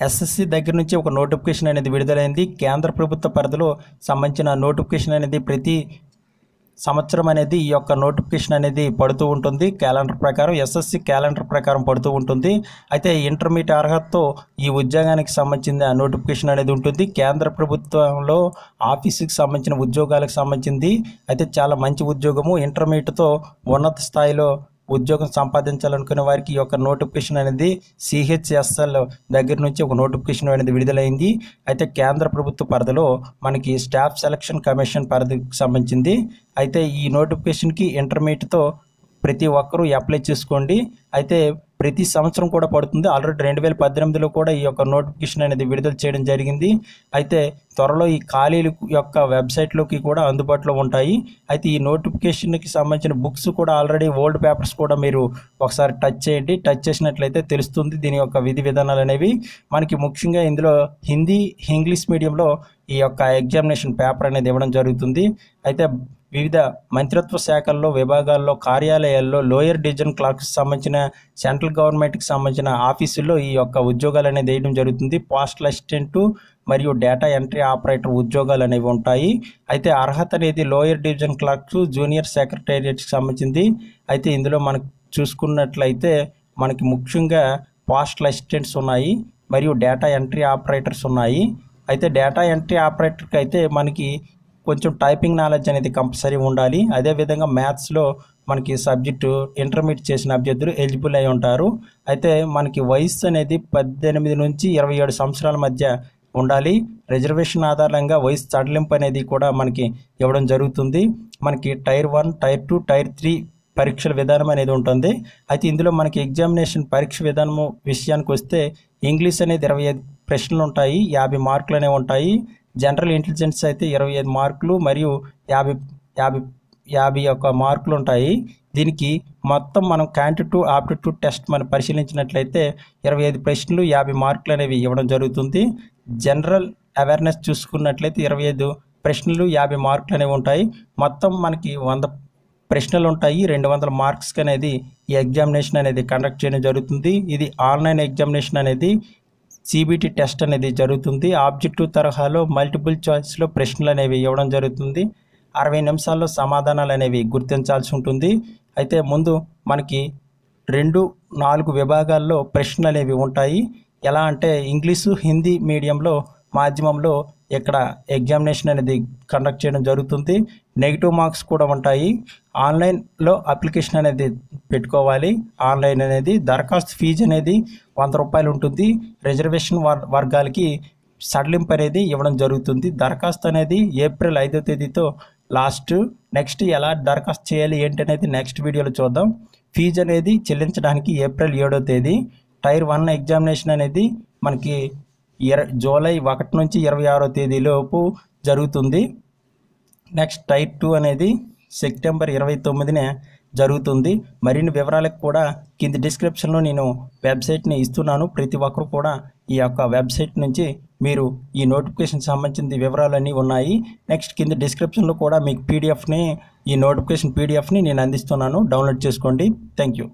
SSC దగ్గర నుంచి ఒక నోటిఫికేషన్ అనేది విడుదలైంది. కేంద్ర ప్రభుత్వ పరిధిలో సంబంధించిన నోటిఫికేషన్ అనేది ప్రతి సంవత్సరం అనేది ఈ యొక్క నోటిఫికేషన్ అనేది పడుతూ ఉంటుంది. క్యాలెండర్ ప్రకారం ఎస్ఎస్సి క్యాలెండర్ ప్రకారం పడుతూ ఉంటుంది. అయితే ఇంటర్మీడియట్ అర్హతతో ఈ ఉద్యోగానికి సంబంధించిన నోటిఫికేషన్ అనేది ఉంటుంది. కేంద్ర ప్రభుత్వంలో ఆఫీసుకి సంబంధించిన ఉద్యోగాలకు సంబంధించింది. అయితే చాలా మంచి ఉద్యోగము. ఇంటర్మీడియట్తో ఉన్నత స్థాయిలో ఉద్యోగం సంపాదించాలనుకునే వారికి ఈ యొక్క నోటిఫికేషన్ అనేది సిహెచ్ఎస్ఎల్ దగ్గర నుంచి ఒక నోటిఫికేషన్ అనేది విడుదలైంది. అయితే కేంద్ర ప్రభుత్వ పరిధిలో మనకి స్టాఫ్ సెలక్షన్ కమిషన్ పరిధికి సంబంధించింది. అయితే ఈ నోటిఫికేషన్కి ఇంటర్మీడియట్తో ప్రతి ఒక్కరూ అప్లై చేసుకోండి. అయితే ప్రతి సంవత్సరం కూడా పడుతుంది. ఆల్రెడీ రెండు వేల పద్దెనిమిదిలో కూడా ఈ యొక్క నోటిఫికేషన్ అనేది విడుదల చేయడం జరిగింది. అయితే త్వరలో ఈ ఖాళీల యొక్క వెబ్సైట్లోకి కూడా అందుబాటులో ఉంటాయి. అయితే ఈ నోటిఫికేషన్కి సంబంధించిన బుక్స్ కూడా ఆల్రెడీ ఓల్డ్ పేపర్స్ కూడా మీరు ఒకసారి టచ్ చేయండి. టచ్ చేసినట్లయితే తెలుస్తుంది దీని యొక్క విధి విధానాలు అనేవి. మనకి ముఖ్యంగా ఇందులో హిందీ ఇంగ్లీష్ మీడియంలో ఈ యొక్క ఎగ్జామినేషన్ పేపర్ అనేది ఇవ్వడం జరుగుతుంది. అయితే వివిధ మంత్రిత్వ శాఖల్లో విభాగాల్లో కార్యాలయాల్లో లోయర్ డివిజన్ క్లాక్స్ సంబంధించిన సెంట్రల్ గవర్నమెంట్కి సంబంధించిన ఆఫీసుల్లో ఈ యొక్క ఉద్యోగాలు అనేది వేయడం జరుగుతుంది. పోస్టల్ అసిస్టెంటు మరియు డేటా ఎంట్రీ ఆపరేటర్ ఉద్యోగాలు అనేవి ఉంటాయి. అయితే అర్హత అనేది లోయర్ డివిజన్ క్లాక్స్ జూనియర్ సెక్రటేరియట్కి సంబంధించింది. అయితే ఇందులో మనకు చూసుకున్నట్లయితే మనకి ముఖ్యంగా పోస్టల్ అసిస్టెంట్స్ ఉన్నాయి మరియు డేటా ఎంట్రీ ఆపరేటర్స్ ఉన్నాయి. అయితే డేటా ఎంట్రీ ఆపరేటర్కి అయితే మనకి కొంచెం టైపింగ్ నాలెడ్జ్ అనేది కంపల్సరీ ఉండాలి. అదేవిధంగా మ్యాథ్స్లో మనకి సబ్జెక్టు ఇంటర్మీడియట్ చేసిన అభ్యర్థులు ఎలిజిబుల్ అయి ఉంటారు. అయితే మనకి వయసు అనేది పద్దెనిమిది నుంచి ఇరవై ఏడు సంవత్సరాల మధ్య ఉండాలి. రిజర్వేషన్ ఆధారంగా వయసు సడలింపు అనేది కూడా మనకి ఇవ్వడం జరుగుతుంది. మనకి tier one tier two tier three పరీక్షల విధానం అనేది ఉంటుంది. అయితే ఇందులో మనకి ఎగ్జామినేషన్ పరీక్ష విధానము విషయానికి వస్తే ఇంగ్లీష్ అనేది ఇరవై ఐదు ప్రశ్నలు ఉంటాయి యాభై మార్కులు అనేవి ఉంటాయి. జనరల్ ఇంటెలిజెన్స్ అయితే ఇరవై ఐదు మార్కులు మరియు యాభై యాభై యాభై ఒక మార్కులు ఉంటాయి దీనికి మొత్తం మనం క్యాంటిట్యూడ్ ఆప్టిట్యూడ్ టెస్ట్ మనం పరిశీలించినట్లయితే ఇరవై ఐదు ప్రశ్నలు యాభై మార్కులు అనేవి ఇవ్వడం జరుగుతుంది. జనరల్ అవేర్నెస్ చూసుకున్నట్లయితే ఇరవై ఐదు ప్రశ్నలు యాభై మార్కులు అనేవి ఉంటాయి. మొత్తం మనకి వంద ప్రశ్నలు ఉంటాయి రెండు వందల మార్క్స్కి అనేది ఈ ఎగ్జామినేషన్ అనేది కండక్ట్ చేయడం జరుగుతుంది. ఇది ఆన్లైన్ ఎగ్జామినేషన్ అనేది సిబిటి టెస్ట్ అనేది జరుగుతుంది. ఆబ్జెక్టివ్ తరహాలో మల్టిపుల్ చాయిస్లో ప్రశ్నలు అనేవి ఇవ్వడం జరుగుతుంది. అరవై నిమిషాల్లో సమాధానాలు అనేవి గుర్తించాల్సి ఉంటుంది. అయితే ముందు మనకి రెండు నాలుగు విభాగాల్లో ప్రశ్నలు అనేవి ఉంటాయి. ఎలా అంటే ఇంగ్లీషు హిందీ మీడియంలో మాధ్యమంలో ఇక్కడ ఎగ్జామినేషన్ అనేది కండక్ట్ చేయడం జరుగుతుంది. నెగిటివ్ మార్క్స్ కూడా ఉంటాయి. ఆన్లైన్లో అప్లికేషన్ అనేది పెట్టుకోవాలి. ఆన్లైన్ అనేది దరఖాస్తు ఫీజు అనేది వంద రూపాయలు ఉంటుంది. రిజర్వేషన్ వర్- వర్గాలకి సడలింపు అనేది ఇవ్వడం జరుగుతుంది. దరఖాస్తు అనేది ఏప్రిల్ ఐదో తేదీతో లాస్ట్ నెక్స్ట్ ఎలా దరఖాస్తు చేయాలి ఏంటి అనేది నెక్స్ట్ వీడియోలో చూద్దాం. ఫీజు అనేది చెల్లించడానికి ఏప్రిల్ ఏడో తేదీ. టైర్ వన్ ఎగ్జామినేషన్ అనేది మనకి ఇర జూలై ఒకటి నుంచి ఇరవై ఆరో తేదీలోపు జరుగుతుంది. నెక్స్ట్ టైర్ టూ అనేది సెప్టెంబర్ ఇరవై తొమ్మిదిన జరుగుతుంది. మరిన్ని వివరాలకు కూడా కింది డిస్క్రిప్షన్లో నేను వెబ్సైట్ని ఇస్తున్నాను. ప్రతి ఒక్కరు కూడా ఈ యొక్క వెబ్సైట్ నుంచి మీరు ఈ నోటిఫికేషన్ సంబంధించిన వివరాలన్నీ ఉన్నాయి. నెక్స్ట్ కింద డిస్క్రిప్షన్లో కూడా మీకు పీడిఎఫ్ని ఈ నోటిఫికేషన్ పీడిఎఫ్ని నేను అందిస్తున్నాను. డౌన్లోడ్ చేసుకోండి. Thank you